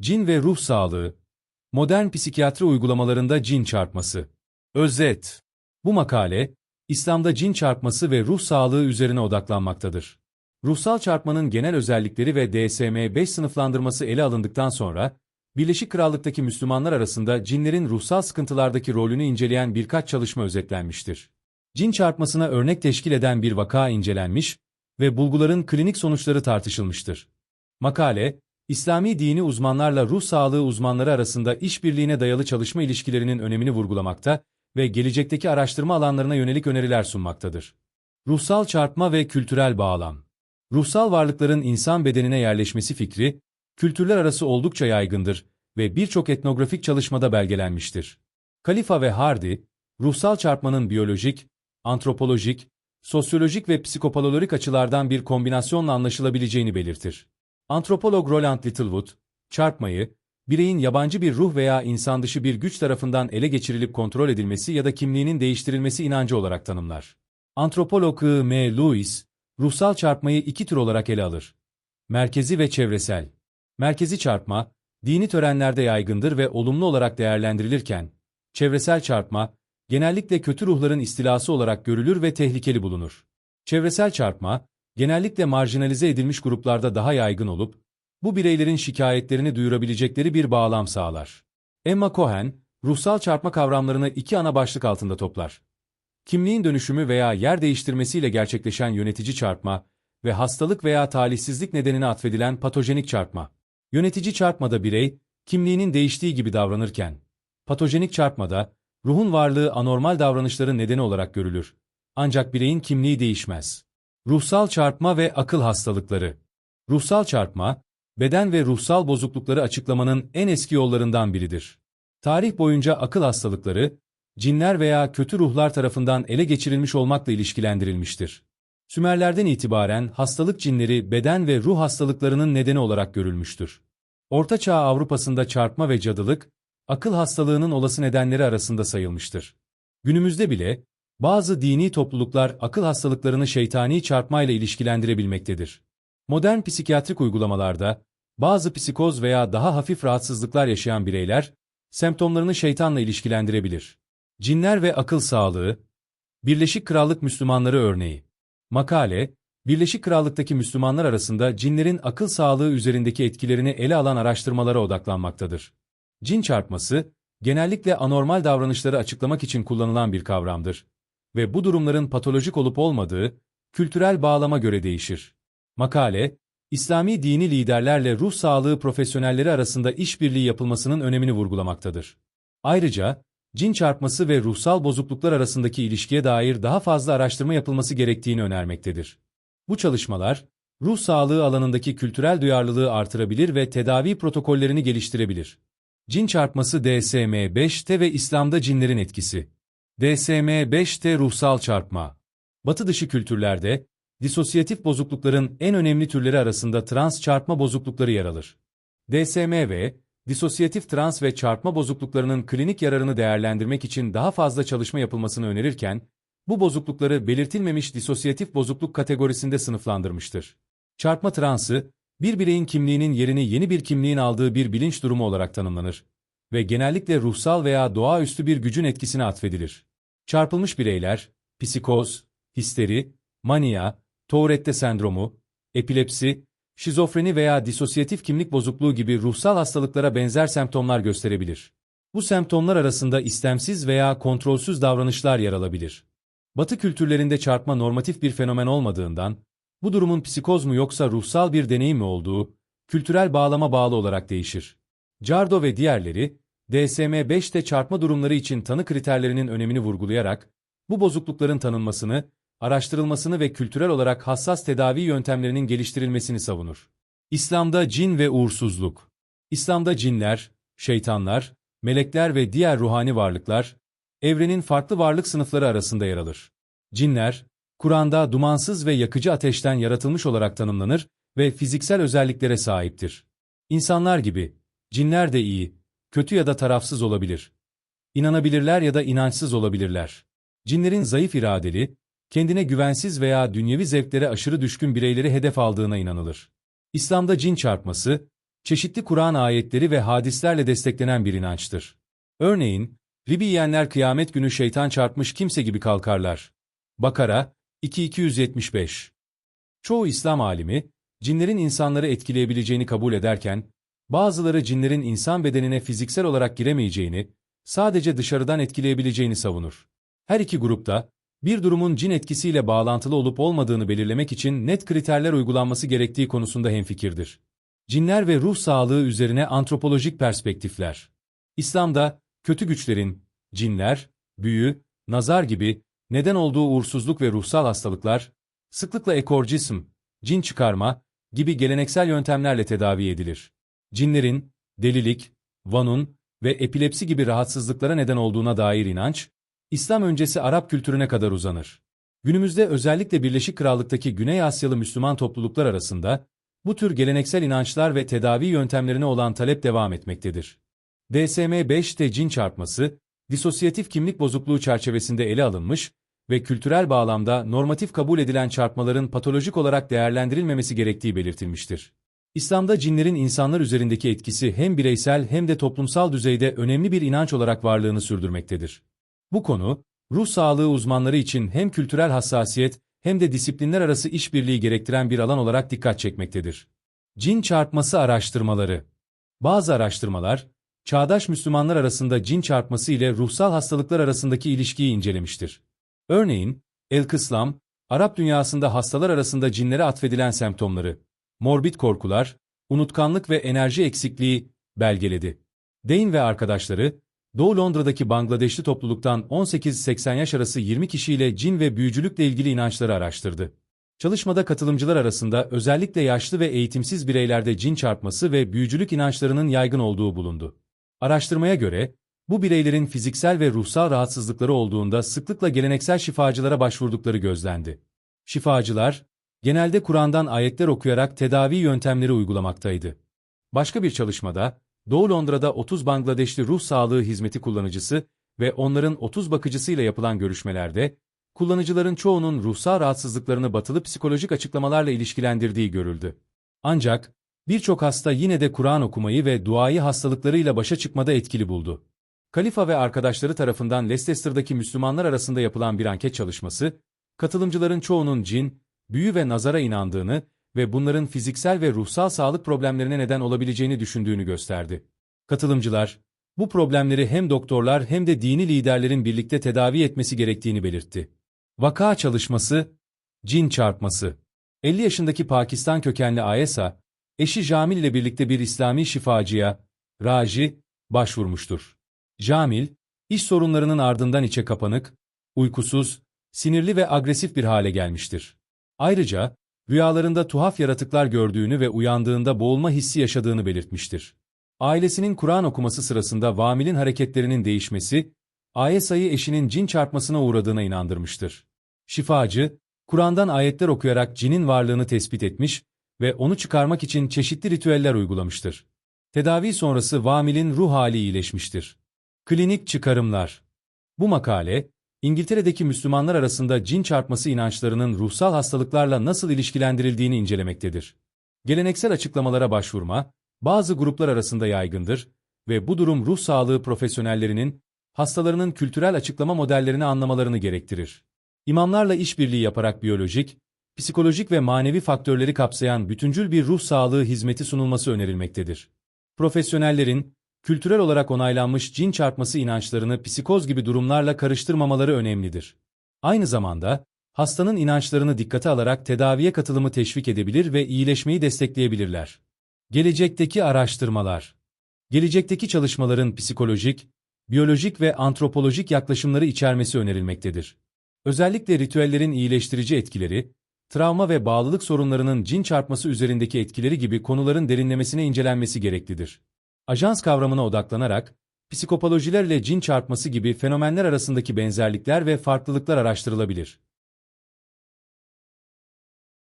Cin ve ruh sağlığı. Modern psikiyatri uygulamalarında cin çarpması. Özet. Bu makale, İslam'da cin çarpması ve ruh sağlığı üzerine odaklanmaktadır. Ruhsal çarpmanın genel özellikleri ve DSM-5 sınıflandırması ele alındıktan sonra, Birleşik Krallık'taki Müslümanlar arasında cinlerin ruhsal sıkıntılardaki rolünü inceleyen birkaç çalışma özetlenmiştir. Cin çarpmasına örnek teşkil eden bir vaka incelenmiş ve bulguların klinik sonuçları tartışılmıştır. Makale, İslami dini uzmanlarla ruh sağlığı uzmanları arasında işbirliğine dayalı çalışma ilişkilerinin önemini vurgulamakta ve gelecekteki araştırma alanlarına yönelik öneriler sunmaktadır. Ruhsal çarpma ve kültürel bağlam Ruhsal varlıkların insan bedenine yerleşmesi fikri, kültürler arası oldukça yaygındır ve birçok etnografik çalışmada belgelenmiştir. Kalifa ve Hardy, ruhsal çarpmanın biyolojik, antropolojik, sosyolojik ve psikopatolojik açılardan bir kombinasyonla anlaşılabileceğini belirtir. Antropolog Roland Littlewood, çarpmayı, bireyin yabancı bir ruh veya insan dışı bir güç tarafından ele geçirilip kontrol edilmesi ya da kimliğinin değiştirilmesi inancı olarak tanımlar. Antropolog. M. Lewis, ruhsal çarpmayı iki tür olarak ele alır. Merkezi ve çevresel. Merkezi çarpma, dini törenlerde yaygındır ve olumlu olarak değerlendirilirken, çevresel çarpma, genellikle kötü ruhların istilası olarak görülür ve tehlikeli bulunur. Çevresel çarpma, genellikle marjinalize edilmiş gruplarda daha yaygın olup, bu bireylerin şikayetlerini duyurabilecekleri bir bağlam sağlar. Emma Cohen, ruhsal çarpma kavramlarını iki ana başlık altında toplar. Kimliğin dönüşümü veya yer değiştirmesiyle gerçekleşen yönetici çarpma ve hastalık veya talihsizlik nedenine atfedilen patojenik çarpma. Yönetici çarpmada birey, kimliğinin değiştiği gibi davranırken, patojenik çarpmada, ruhun varlığı anormal davranışların nedeni olarak görülür. Ancak bireyin kimliği değişmez. Ruhsal çarpma ve akıl hastalıkları. Ruhsal çarpma, beden ve ruhsal bozuklukları açıklamanın en eski yollarından biridir. Tarih boyunca akıl hastalıkları, cinler veya kötü ruhlar tarafından ele geçirilmiş olmakla ilişkilendirilmiştir. Sümerlerden itibaren hastalık cinleri beden ve ruh hastalıklarının nedeni olarak görülmüştür. Orta Çağ Avrupa'sında çarpma ve cadılık, akıl hastalığının olası nedenleri arasında sayılmıştır. Günümüzde bile, bazı dini topluluklar akıl hastalıklarını şeytani çarpmayla ilişkilendirebilmektedir. Modern psikiyatrik uygulamalarda, bazı psikoz veya daha hafif rahatsızlıklar yaşayan bireyler, semptomlarını şeytanla ilişkilendirebilir. Cinler ve akıl sağlığı, Birleşik Krallık Müslümanları örneği. Makale, Birleşik Krallık'taki Müslümanlar arasında cinlerin akıl sağlığı üzerindeki etkilerini ele alan araştırmalara odaklanmaktadır. Cin çarpması, genellikle anormal davranışları açıklamak için kullanılan bir kavramdır ve bu durumların patolojik olup olmadığı, kültürel bağlama göre değişir. Makale, İslami dini liderlerle ruh sağlığı profesyonelleri arasında işbirliği yapılmasının önemini vurgulamaktadır. Ayrıca, cin çarpması ve ruhsal bozukluklar arasındaki ilişkiye dair daha fazla araştırma yapılması gerektiğini önermektedir. Bu çalışmalar, ruh sağlığı alanındaki kültürel duyarlılığı artırabilir ve tedavi protokollerini geliştirebilir. Cin çarpması DSM-5'te ve İslam'da cinlerin etkisi. DSM-5'te ruhsal çarpma. Batı dışı kültürlerde, disosyatif bozuklukların en önemli türleri arasında trans çarpma bozuklukları yer alır. DSM ve disosyatif trans ve çarpma bozukluklarının klinik yararını değerlendirmek için daha fazla çalışma yapılmasını önerirken, bu bozuklukları belirtilmemiş disosyatif bozukluk kategorisinde sınıflandırmıştır. Çarpma transı, bir bireyin kimliğinin yerini yeni bir kimliğin aldığı bir bilinç durumu olarak tanımlanır ve genellikle ruhsal veya doğaüstü bir gücün etkisine atfedilir. Çarpılmış bireyler, psikoz, histeri, mania, Tourette sendromu, epilepsi, şizofreni veya disosyatif kimlik bozukluğu gibi ruhsal hastalıklara benzer semptomlar gösterebilir. Bu semptomlar arasında istemsiz veya kontrolsüz davranışlar yer alabilir. Batı kültürlerinde çarpma normatif bir fenomen olmadığından, bu durumun psikoz mu yoksa ruhsal bir deneyim mi olduğu, kültürel bağlama bağlı olarak değişir. Cardo ve diğerleri, DSM-5'te çarpma durumları için tanı kriterlerinin önemini vurgulayarak, bu bozuklukların tanınmasını, araştırılmasını ve kültürel olarak hassas tedavi yöntemlerinin geliştirilmesini savunur. İslam'da cin ve uğursuzluk İslam'da cinler, şeytanlar, melekler ve diğer ruhani varlıklar, evrenin farklı varlık sınıfları arasında yer alır. Cinler, Kur'an'da dumansız ve yakıcı ateşten yaratılmış olarak tanımlanır ve fiziksel özelliklere sahiptir. İnsanlar gibi, cinler de iyi, kötü ya da tarafsız olabilir. İnanabilirler ya da inançsız olabilirler. Cinlerin zayıf iradeli, kendine güvensiz veya dünyevi zevklere aşırı düşkün bireyleri hedef aldığına inanılır. İslam'da cin çarpması, çeşitli Kur'an ayetleri ve hadislerle desteklenen bir inançtır. Örneğin, ribi yiyenler kıyamet günü şeytan çarpmış kimse gibi kalkarlar. Bakara 2275 Çoğu İslam alimi, cinlerin insanları etkileyebileceğini kabul ederken, bazıları cinlerin insan bedenine fiziksel olarak giremeyeceğini, sadece dışarıdan etkileyebileceğini savunur. Her iki grupta, bir durumun cin etkisiyle bağlantılı olup olmadığını belirlemek için net kriterler uygulanması gerektiği konusunda hemfikirdir. Cinler ve ruh sağlığı üzerine antropolojik perspektifler. İslam'da, kötü güçlerin, cinler, büyü, nazar gibi neden olduğu uğursuzluk ve ruhsal hastalıklar, sıklıkla ekorcism, cin çıkarma gibi geleneksel yöntemlerle tedavi edilir. Cinlerin, delilik, vanun ve epilepsi gibi rahatsızlıklara neden olduğuna dair inanç, İslam öncesi Arap kültürüne kadar uzanır. Günümüzde özellikle Birleşik Krallık'taki Güney Asyalı Müslüman topluluklar arasında, bu tür geleneksel inançlar ve tedavi yöntemlerine olan talep devam etmektedir. DSM-5'te cin çarpması, disosyatif kimlik bozukluğu çerçevesinde ele alınmış ve kültürel bağlamda normatif kabul edilen çarpmaların patolojik olarak değerlendirilmemesi gerektiği belirtilmiştir. İslam'da cinlerin insanlar üzerindeki etkisi hem bireysel hem de toplumsal düzeyde önemli bir inanç olarak varlığını sürdürmektedir. Bu konu, ruh sağlığı uzmanları için hem kültürel hassasiyet hem de disiplinler arası işbirliği gerektiren bir alan olarak dikkat çekmektedir. Cin çarpması araştırmaları Bazı araştırmalar, çağdaş Müslümanlar arasında cin çarpması ile ruhsal hastalıklar arasındaki ilişkiyi incelemiştir. Örneğin, El-Kıslam, Arap dünyasında hastalar arasında cinlere atfedilen semptomları, morbid korkular, unutkanlık ve enerji eksikliği belgeledi. Deyn ve arkadaşları, Doğu Londra'daki Bangladeşli topluluktan 18-80 yaş arası 20 kişiyle cin ve büyücülükle ilgili inançları araştırdı. Çalışmada katılımcılar arasında özellikle yaşlı ve eğitimsiz bireylerde cin çarpması ve büyücülük inançlarının yaygın olduğu bulundu. Araştırmaya göre, bu bireylerin fiziksel ve ruhsal rahatsızlıkları olduğunda sıklıkla geleneksel şifacılara başvurdukları gözlendi. Şifacılar, genelde Kur'an'dan ayetler okuyarak tedavi yöntemleri uygulamaktaydı. Başka bir çalışmada, Doğu Londra'da 30 Bangladeşli ruh sağlığı hizmeti kullanıcısı ve onların 30 bakıcısıyla yapılan görüşmelerde, kullanıcıların çoğunun ruhsal rahatsızlıklarını batılı psikolojik açıklamalarla ilişkilendirdiği görüldü. Ancak, birçok hasta yine de Kur'an okumayı ve duayı hastalıklarıyla başa çıkmada etkili buldu. Kalifa ve arkadaşları tarafından Leicester'daki Müslümanlar arasında yapılan bir anket çalışması, katılımcıların çoğunun cin, büyü ve nazara inandığını ve bunların fiziksel ve ruhsal sağlık problemlerine neden olabileceğini düşündüğünü gösterdi. Katılımcılar, bu problemleri hem doktorlar hem de dini liderlerin birlikte tedavi etmesi gerektiğini belirtti. Vaka çalışması, cin çarpması. 50 yaşındaki Pakistan kökenli Ayesa, eşi Jamil ile birlikte bir İslami şifacıya, Raji, başvurmuştur. Jamil, iş sorunlarının ardından içe kapanık, uykusuz, sinirli ve agresif bir hale gelmiştir. Ayrıca, rüyalarında tuhaf yaratıklar gördüğünü ve uyandığında boğulma hissi yaşadığını belirtmiştir. Ailesinin Kur'an okuması sırasında Vamil'in hareketlerinin değişmesi, Ayesa'yı eşinin cin çarpmasına uğradığına inandırmıştır. Şifacı, Kur'an'dan ayetler okuyarak cinin varlığını tespit etmiş ve onu çıkarmak için çeşitli ritüeller uygulamıştır. Tedavi sonrası Vamil'in ruh hali iyileşmiştir. Klinik çıkarımlar Bu makale, İngiltere'deki Müslümanlar arasında cin çarpması inançlarının ruhsal hastalıklarla nasıl ilişkilendirildiğini incelemektedir. Geleneksel açıklamalara başvurma, bazı gruplar arasında yaygındır ve bu durum ruh sağlığı profesyonellerinin, hastalarının kültürel açıklama modellerini anlamalarını gerektirir. İmamlarla işbirliği yaparak biyolojik, psikolojik ve manevi faktörleri kapsayan bütüncül bir ruh sağlığı hizmeti sunulması önerilmektedir. Profesyonellerin, kültürel olarak onaylanmış cin çarpması inançlarını psikoz gibi durumlarla karıştırmamaları önemlidir. Aynı zamanda, hastanın inançlarını dikkate alarak tedaviye katılımı teşvik edebilir ve iyileşmeyi destekleyebilirler. Gelecekteki araştırmalar Gelecekteki çalışmaların psikolojik, biyolojik ve antropolojik yaklaşımları içermesi önerilmektedir. Özellikle ritüellerin iyileştirici etkileri, travma ve bağlılık sorunlarının cin çarpması üzerindeki etkileri gibi konuların derinlemesine incelenmesi gereklidir. Ajans kavramına odaklanarak, psikopolojilerle cin çarpması gibi fenomenler arasındaki benzerlikler ve farklılıklar araştırılabilir.